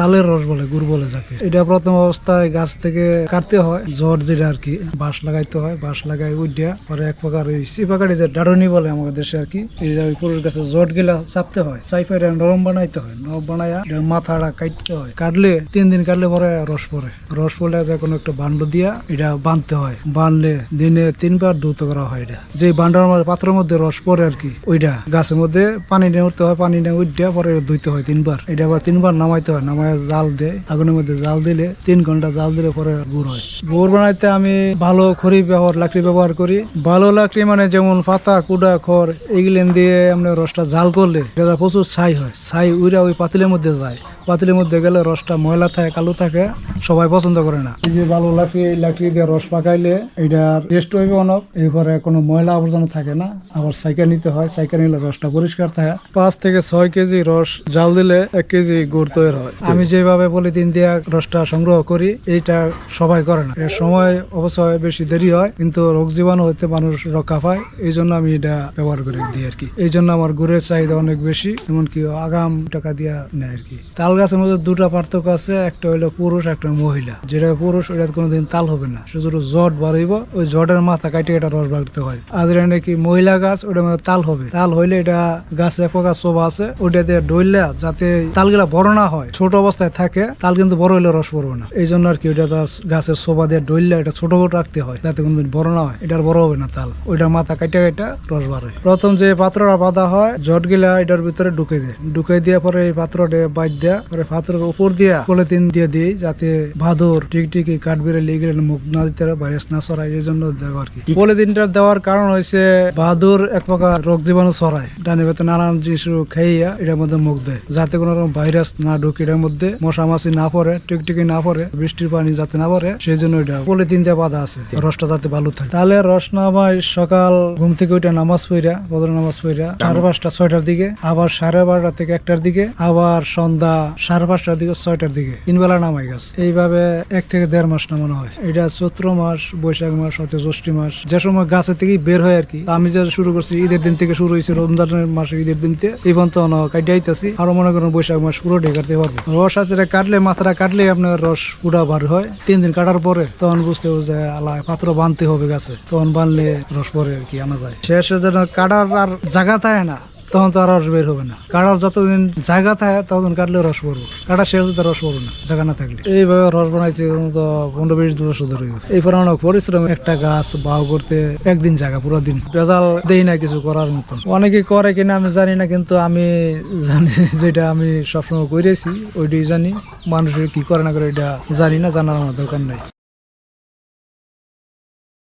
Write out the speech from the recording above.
তালের রস বলে, গুড় বলে যাকে। এটা প্রথম অবস্থায় গাছ থেকে কাটতে হয় জট যেটা আর কি, বাঁশ লাগাইতে হয়, বাঁশ লাগাই উঠিয়া পরে এক প্রকার ওই সিপাকাটি যে ডারনি বলে আমাদের দেশে আর কি ওই পুরুষ গাছের জট গিলা চাপতে হয় সাইফাই নরম বানাইতে হয়, নরম বানাইয়া এটা মাথাটা কাটতে হয়। কাটলে, তিন দিন কাটলে পরে রস পরে রস পড়লে যে কোনো একটা বান্ড দিয়া এটা বাঁধতে হয়। বাঁধলে দিনে তিনবার ধুত করা হয় এটা। যে বান্ডার মধ্যে, পাত্রের মধ্যে রস পড়ে আর কি, ওইটা গাছের মধ্যে পানি নিয়ে উঠতে হয়, পানি নিয়ে উঠতে পরে ধুইতে হয় তিনবার। এটা আবার তিনবার নামাইতে হয় নামায় জাল দেয়, আগুনের মধ্যে জাল দিলে তিন ঘণ্টা জাল দিলে পরে গুড় হয়। গুড় বানাইতে আমি ভালো খড়ি ব্যবহার, লাকড়ি ব্যবহার করি। ভালো লাকড়ি মানে যেমন পাতা, কুড়া, খড়, এইগুলেন দিয়ে আমরা রসটা জাল করলে যেটা প্রচুর ছাই হয়। ছাই উইরা ওই পাতিলের মধ্যে যায়। পাতিলের মধ্যে গেলে রসটা ময়লা থাকে, কালো থাকে। সবাই পছন্দ করে না। এই যে ভালো লাকড়ি লাকড়ি দিয়ে রস পাকাইলে এটা টেস্ট হইবে অনেক। এই করে কোনো ময়লা আবর্জনা থাকে না। আবার সাইকেল নিতে হয় সাইকেল নিলে রসটা পরিষ্কার থাকে। পাঁচ থেকে ছয় কেজি রস জাল দিলে এক কেজি গুড় তৈরি হয়। আমি যেভাবে পলিথিন দিয়ে রসটা সংগ্রহ করি এইটা সবাই করে না। এর সময় অবশ্যই বেশি দেরি হয় কিন্তু রোগ জীবাণু হতে মানুষ রক্ষা পায়। এই জন্য আমি এটা ব্যবহার করে দিই আর কি। এই জন্য আমার গুড়ের চাহিদা অনেক বেশি এমনকি আগাম টাকা দিয়া নেয় আর কি। তাল গাছের মধ্যে দুটা পার্থক্য আছে একটা হলো পুরুষ একটা মহিলা। যেটা পুরুষ ওটা কোনোদিন তাল হবে না। শুধু জট বাড়াইব ওই জটের মাথা কাটিয়ে এটা রস বাড়তে হয়। আর যেটা নাকি মহিলা গাছ ওটার মধ্যে তাল হবে। তাল হইলে এটা গাছে এক প্রকার শোভা আছে। ওইটা দিয়ে ডইলা যাতে তালগুলা বড় না হয়, ছোট অবস্থায় থাকে, তাল কিন্তু বড় হইলে রস পড়বে না। এই জন্য আর কি ওইটা গাছের শোভা দিয়ে ডইলা এটা ছোট রাখতে হয়, যাতে কোনদিন বড় না হয়। এটার বড় হবে না তাল। ওইটার মাথা কাটিয়ে কাটা রস হয় প্রথম যে পাত্রটা বাঁধা হয় জট গিলা এটার ভিতরে ঢুকে দেয়। ঢুকে দিয়ে পরে এই পাত্রটা বাইর দেয়া, পরে পাত্রের উপর দিয়া পলিথিন দিয়ে দিই, যাতে ভাদর টিকটিকি কাঠবিড়ে লেগে মুখ না দিতে ভাইরাস না ছড়ায়, এই জন্য দেওয়া আর কি পলিথিনটা দেওয়ার কারণ হয়েছে বাহাদুর এক প্রকার রোগ জীবাণু ছড়ায়। ডানে ভেতরে নানান জিনিস খাইয়া এটার মধ্যে মুখ দেয়। যাতে কোনো রকম ভাইরাস না ঢুকে এটার মধ্যে, মশা মাছি না পড়ে, টিকটিকি না পড়ে, বৃষ্টির পানি যাতে না পড়ে, সেই জন্য এটা পলিথিন দিয়ে বাধা আছে। রসটা যাতে ভালো থাকে। তাহলে রস নামাই সকাল ঘুম থেকে ওইটা নামাজ পড়া বদর নামাজ পড়া সাড়ে পাঁচটা, ছয়টার দিকে, আবার সাড়ে বারোটা থেকে একটার দিকে, আবার সন্ধ্যা সাড়ে পাঁচটার দিকে, ছয়টার দিকে তিন বেলা নামাই গাছ। এইভাবে এক থেকে দেড় মাস নামানো হয়। এটা চৈত্র মাস, বৈশাখ মাস হয়তো জ্যৈষ্ঠী মাস। যে সময় গাছের থেকেই বের হয় আর কি। আমি যে শুরু করছি, ঈদের দিন থেকে শুরু হয়েছে রমজানের মাসে ঈদের দিন থেকে এই পর্যন্ত কাটিয়ে আইতেছি। আরও মনে করেন বৈশাখ মাস পুরো কাটতে পারব। রস আছে কাটলে, মাথাটা কাটলে আপনার রস পুরা বার হয়। তিন দিন কাটার পরে তখন বুঝতে হবে যে আলা পাত্র বাঁধতে হবে গাছে। তখন বানলে রস পরে আর কি আনা যায়। শেষে যেন কাটার আর জায়গা থাকে না তখন তো আর রস বের হবে না। কাটার যতদিন জায়গা থাকে, ততদিন কাটলে রস পড়ব। কাটা শেষ হতে রস পড়ব না, জায়গা না থাকলে। এইভাবে রস বানাইছে তো পনেরো বিশ দু বছর ধরে এই পরিমাণ পরিশ্রম একটা গাছ বাউ করতে একদিন জায়গা, পুরো দিন। বেজাল দেই না কিছু করার মতন। অনেকে করে কিনা আমি জানি না, কিন্তু আমি জানি, যেটা আমি সবসময় করেছি ওইটাই জানি। মানুষের কি করে না করে এটা জানি না, জানার আমার দরকার নাই।